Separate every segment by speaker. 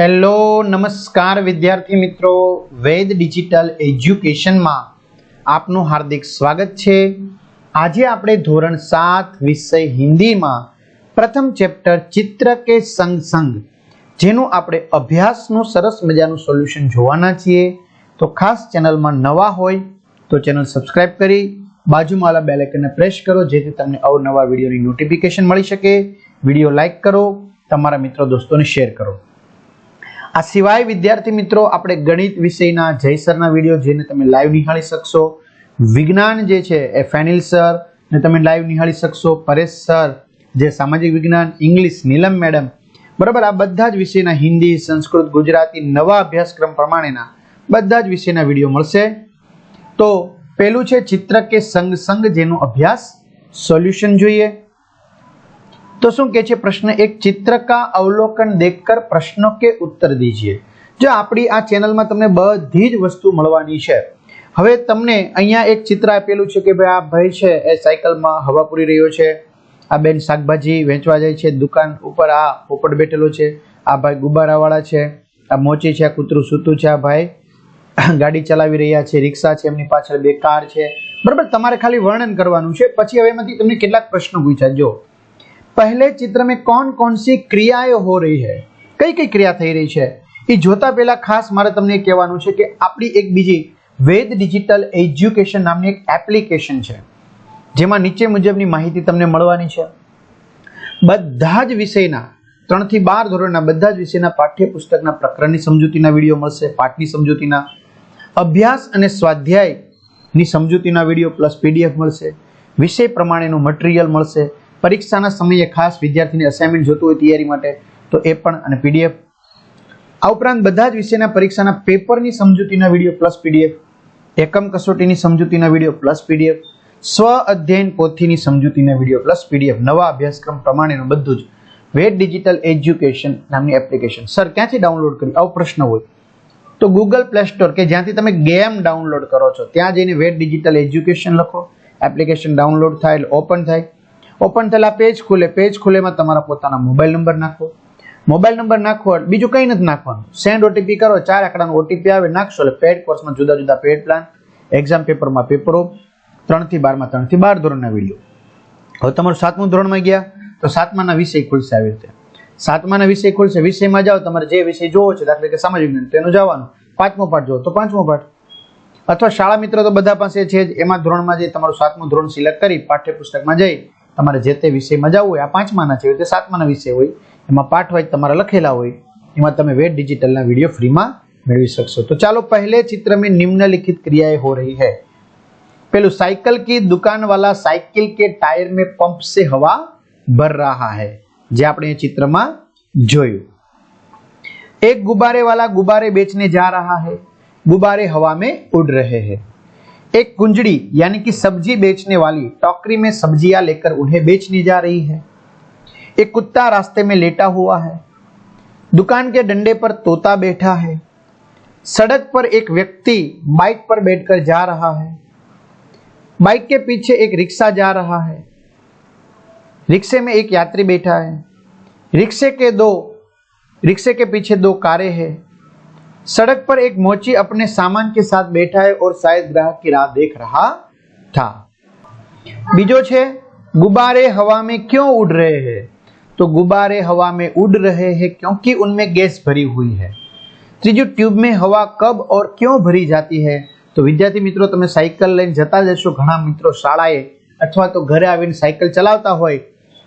Speaker 1: Hello નમસ્કાર વિદ્યાર્થી મિત્રો. વેદ ડિજિટલ એજ્યુકેશનમાં આપનું હાર્દિક સ્વાગત છે. આજે આપણે ધોરણ સાત વિષય હિન્દીમાં પ્રથમ ચેપ્ટર ચિત્ર કે સંગ સંગ જેનું આપણે અભ્યાસનું સરસ મજાનું સોલ્યુશન જોવાના છીએ. તો ખાસ ચેનલમાં નવા હોય તો ચેનલ સબસ્ક્રાઇબ કરી, બાજુમાં વાળા બેલેકનને પ્રેસ કરો, જેથી તમને અવનવા વિડીયોની નોટિફિકેશન મળી શકે. વીડિયો લાઇક કરો, તમારા મિત્રો, દોસ્તોને શેર કરો. આ સિવાય વિદ્યાર્થી મિત્રો, આપણે ગણિત વિષયના જયસરના વીડિયો જેને તમે લાઈવ નિહાળી શકશો, વિજ્ઞાન જે છે એ ફેનિલ સર ને તમે લાઈવ નિહાળી શકશો, પરેશ સર જે સામાજિક વિજ્ઞાન ઇંગ્લિશ નીલમ મેડમ બરાબર, આ બધા જ વિષયના હિન્દી, સંસ્કૃત, ગુજરાતી નવા અભ્યાસક્રમ પ્રમાણેના બધા જ વિષયના વીડિયો મળશે. તો પહેલું છે ચિત્ર કે સંગ સંગ જેનો અભ્યાસ સોલ્યુશન જોઈએ. તો શું કે છે પ્રશ્ન એક, ચિત્ર કા અવલોકન દેખકર પ્રશ્નો કે ઉત્તર દીજીએ? જો આપણી આ ચેનલમાં તમને બધી જ વસ્તુ મળવાની છે, હવે તમને અહીંયા એક ચિત્ર આપેલું છે કે ભાઈ આ ભાઈ છે, એ સાયકલમાં હવા પૂરી રહ્યો છે, આ બેન શાકભાજી વેચવા જાય છે, દુકાન ઉપર આ પોપટ બેઠેલો છે, આ ભાઈ ગુબ્બારાવાળા છે, આ મોચી છે, આ કૂતરું સૂતું છે, આ ભાઈ ગાડી ચલાવી રહ્યા છે, રિક્ષા છે, એમની પાછળ બે કાર છે. બરાબર, તમારે ખાલી વર્ણન કરવાનું છે, પછી હવે એમાંથી તમને કેટલાક પ્રશ્નો પૂછ્યા. જો पहले चित्र में कौन कौन सी क्रियाएं हो रही है કઈ કઈ ક્રિયા થઈ રહી છે એ જોતા પહેલા ખાસ મારે તમને એ કહેવાનું છે કે આપણી એક બીજી વેદ ડિજિટલ એજ્યુકેશન નામની એક એપ્લિકેશન છે જેમાં નીચે મુજબની માહિતી તમને મળવાની છે બધા જ વિષયના ત્રણ થી બાર ધોરણના બધા જ વિષયના પાઠ્યપુસ્તકના પ્રકરણની સમજૂતીના વિડીયો મળશે પાઠની સમજૂતીના અભ્યાસ અને સ્વાધ્યાયની સમજૂતીના વિડીયો પ્લસ પીડીએફ મળશે વિષય પ્રમાણેનું મટીરિયલ મળશે પરીક્ષાના સમયે ખાસ વિદ્યાર્થીને અસાઇનમેન્ટ જોતું હોય તૈયારી માટે, તો એ પણ અને પીડીએફ આ ઉપરાંત બધા જ વિષયના પરીક્ષાના પેપરની સમજૂતીના વીડિયો પ્લસ પીડીએફ એકમ કસોટીની સમજૂતીના વીડિયો પ્લસ પીડીએફ સ્વ અધ્યયન પોથીની સમજૂતીના વીડિયો પ્લસ પીડીએફ નવા અભ્યાસક્રમ પ્રમાણેનું બધું જ. વેટ ડિજિટલ એજ્યુકેશન નામની એપ્લિકેશન સર ક્યાંથી ડાઉનલોડ કરી? આવો પ્રશ્ન હોય. તો ગૂગલ પ્લે સ્ટોર કે જ્યાંથી તમે ગેમ ડાઉનલોડ કરો છો, ત્યાં જઈને વેટ ડિજિટલ એજ્યુકેશન લખો. એપ્લિકેશન ડાઉનલોડ થાય એટલે ઓપન થાય. ઓપન થયેલા પેજ ખુલે, પેજ ખુલેમાં તમારા પોતાના મોબાઈલ નંબર નાખો. મોબાઈલ નંબર નાખો, બીજું કંઈ નથી નાખવાનું. સેન્ડ ઓટીપી કરો, ચાર આંકડાનો ઓટીપી આવે, નાખશો એટલે પેડ કોર્સમાં જુદા જુદા પેડ પ્લાન એક્ઝામ પેપરમાં પેપરો ત્રણથી બારમાં, ત્રણથી બાર ધોરણના વીડિયો હવે તમારું સાતમું ધોરણમાં ગયા, તો સાતમાના વિષય ખુલશે આવી રીતે. સાતમાના વિષય ખુલશે, વિષયમાં જાઓ, તમારે જે વિષય જોવો છે, દાખલા કે સામાજિક વિજ્ઞાન, તેનું જવાનું. પાંચમો પાઠ જોવો તો પાંચમો પાઠ. અથવા શાળા મિત્રો તો બધા પાસે છે જ, એમાં ધોરણમાં જઈ તમારું સાતમું ધોરણ સિલેક્ટ કરી પાઠ્યપુસ્તકમાં જઈ તમારે જે તે વિષયમાં જવું હોય આ પાંચમાના છે તે સાતમાના વિષય હોય એમાં પાઠ વાઇઝ તમારા લખેલા હોય એમાં તમે વેદ ડિજિટલના વિડીયો ફ્રીમાં મેળવી શકશો તો ચાલો પહેલે ચિત્ર में निम्नलिखित क्रियाएं हो रही है પેલું साइकिल की दुकान वाला साइकिल के टायर में पंप से हवा भर रहा है જે આપણે એ ચિત્રમાં જોયું एक गुब्बारे वाला गुब्बारे बेचने जा रहा है गुब्बारे हवा में उड़ रहे हैं एक कुंजड़ी यानी कि सब्ज़ी बेचने वाली, टोकरी में सब्ज़ियाँ लेकर उन्हें बेचने जा रही है। एक कुत्ता रास्ते में लेटा हुआ है। दुकान के डंडे पर तोता बैठा है। सड़क पर एक व्यक्ति बाइक पर बैठकर जा रहा है। बाइक के पीछे एक रिक्शा जा रहा है। रिक्शे में एक यात्री बैठा है। रिक्शे के दो, रिक्शे के पीछे दो कारें हैं। सड़क पर एक मोची अपने सामान के साथ बैठा है और शायद ग्राहक की राह देख रहा था बीजो छे गुब्बारे हवा में क्यों उड़ रहे हैं तो गुब्बारे हवा में उड़ रहे हैं क्योंकि उनमें गैस भरी हुई है ત્રીજું ટ્યુબ में हवा कब और क्यों भरी जाती है તો વિદ્યાર્થી મિત્રો તમે સાયકલ લઈને જતા જશો ઘણા મિત્રો શાળાએ અથવા તો ઘરે આવીને સાયકલ ચલાવતા હોય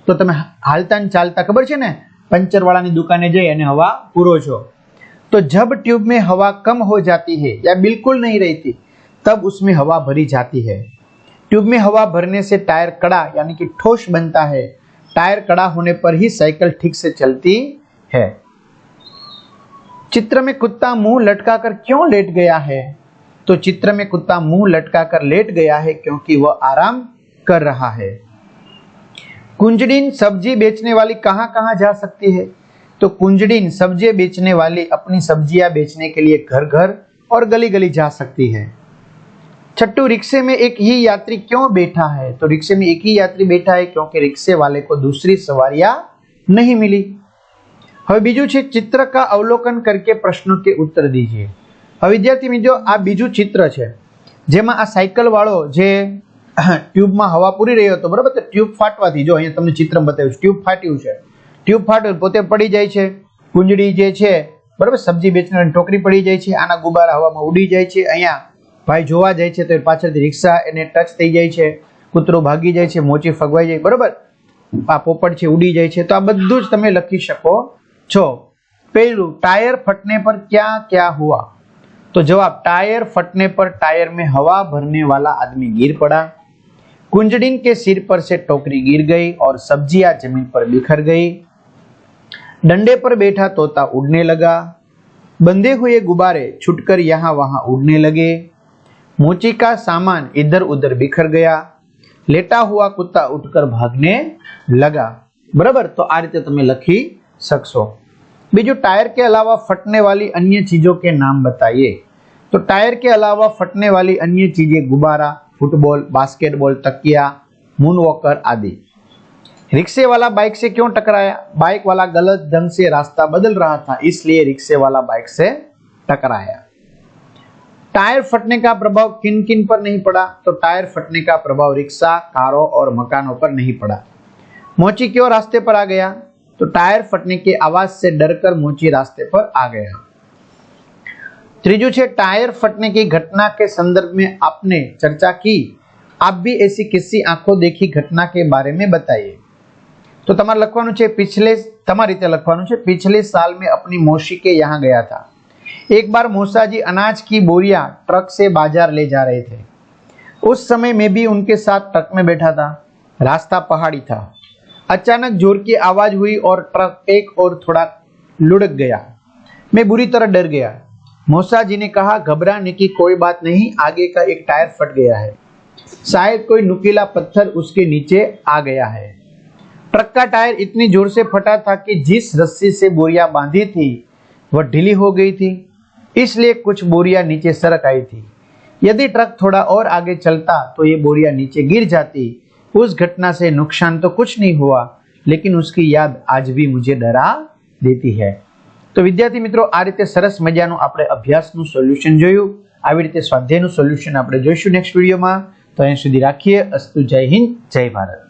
Speaker 1: તો તમે હાલતા ને ચાલતા ખબર છે ને પંચર વાળાની દુકાને જઈ અને હવા પૂરો છો तो जब ट्यूब में हवा कम हो जाती है या बिल्कुल नहीं रहती, तब उसमें हवा भरी जाती है। ट्यूब में हवा भरने से टायर कड़ा, यानी कि ठोस बनता है। टायर कड़ा होने पर ही साइकिल ठीक से चलती है। चित्र में कुत्ता मुँह लटकाकर क्यों लेट गया है? तो चित्र में कुत्ता मुँह लटकाकर लेट गया है क्योंकि वह आराम कर रहा है। कुंजड़ीन सब्ज़ी बेचने वाली कहाँ कहाँ जा सकती है? तो कुंजड़िन सब्ज़ियाँ बेचने वाली अपनी सब्ज़ियाँ बेचने के लिए घर घर और गली गली जा सकती है। छट्टू, रिक्शे में एक ही यात्री क्यों बैठा है? तो रिक्शे में एक ही यात्री बैठा है क्योंकि रिक्शे वाले को दूसरी सवारियाँ नहीं मिली। हम बीजू चित्र का अवलोकन करके प्रश्नों के उत्तर दीजिए। हम विद्यार्थी मित्रों, आ बीजू चित्र है जेमा आ साइकल वालों जे तो तो ट्यूब में हवा पूरी रही हो तो बराबर ट्यूब फाटवा थी जो अ तुमने चित्र बताऊ ट्यूब फाट्यू है ટ્યુબ ફાટલ પોતે પડી જાય છે, કુંજડી જે છે, બરાબર, સબ્જી વેચનારની ટોકરી પડી જાય છે, આના ગુબારા હવામાં ઉડી જાય છે, અહીંયા ભાઈ જોવા જાય છે તો પાછળથી રિક્ષા એને ટચ થઈ જાય છે, કૂતરો ભાગી જાય છે, મોચી ફગવાઈ જાય, બરાબર? આ પોપટ છે, ઉડી જાય છે, તો આ બધું જ તમે લખી શકો છો. પહેલું, ટાયર ફટને પર ક્યાં ક્યાં હુઆ તો જવાબ, ટાયર ફટને પર ટાયર મેં હવા ભરને વાલા આદમી ગીર પડા. કુંજડીન કે સિર પર સે ટોકરી ગીર ગઈ, ઓર સબ્જી આ જમીન પર બિખર ગઈ. डंडे पर बैठा तोता उड़ने लगा बंधे हुए गुब्बारे छुटकर यहाँ वहां उड़ने लगे मोची का सामान इधर उधर बिखर गया लेटा हुआ कुत्ता उठकर भागने लगा बराबर तो आ રીતે તમે લખી શકશો બીજું टायर के अलावा फटने वाली अन्य चीजों के नाम बताइए तो टायर के अलावा फटने वाली अन्य चीजें गुब्बारा फुटबॉल बास्केटबॉल तकिया मून वॉकर आदि रिक्शे वाला बाइक से क्यों टकराया? बाइक वाला गलत ढंग से रास्ता बदल रहा था, इसलिए रिक्शे वाला बाइक से टकराया। टायर फटने का प्रभाव किन किन पर नहीं पड़ा? तो टायर फटने का प्रभाव रिक्शा, कारों और मकानों पर नहीं पड़ा। मोची क्यों रास्ते पर आ गया तो टायर फटने की आवाज़ से डरकर मोची रास्ते पर आ गया। त्रिजु छे टायर फटने की घटना के संदर्भ में आपने चर्चा की। आप भी ऐसी किसी आँखों देखी घटना के बारे में बताइए। तो તમારે લખવાનું છે पिछले તમારી રીતે લખવાનું છે पिछले साल में अपनी मौसी के यहाँ गया था एक बार मूसा जी अनाज की बोरियां ट्रक से बाजार ले जा रहे थे उस समय मैं भी उनके साथ ट्रक में बैठा था रास्ता पहाड़ी था अचानक जोर की आवाज हुई और ट्रक एक और थोड़ा लुढ़क गया मैं बुरी तरह डर गया मूसा जी ने कहा घबराने की कोई बात नहीं आगे का एक टायर फट गया है शायद कोई नुकीला पत्थर उसके नीचे आ गया है ट्रक का टायर इतनी जोर से फटा था कि जिस रस्सी से बोरियां बांधी थी वह ढीली हो गई थी इसलिए कुछ बोरियां नीचे सरक आई थी यदि ट्रक थोड़ा और आगे चलता तो ये बोरियां नीचे गिर जाती उस घटना से नुकसान तो कुछ नहीं हुआ लेकिन उसकी याद आज भी मुझे डरा देती है તો વિદ્યાર્થી મિત્રો આ રીતે સરસ મજાનું આપણે અભ્યાસનું સોલ્યુશન જોયું આવી રીતે સ્વાધ્યાયનું સોલ્યુશન આપણે જોઈશું નેક્સ્ટ વિડીયોમાં તો અહીં સુધી રાખીએ અસ્તુ જય હિન્દ જય ભારત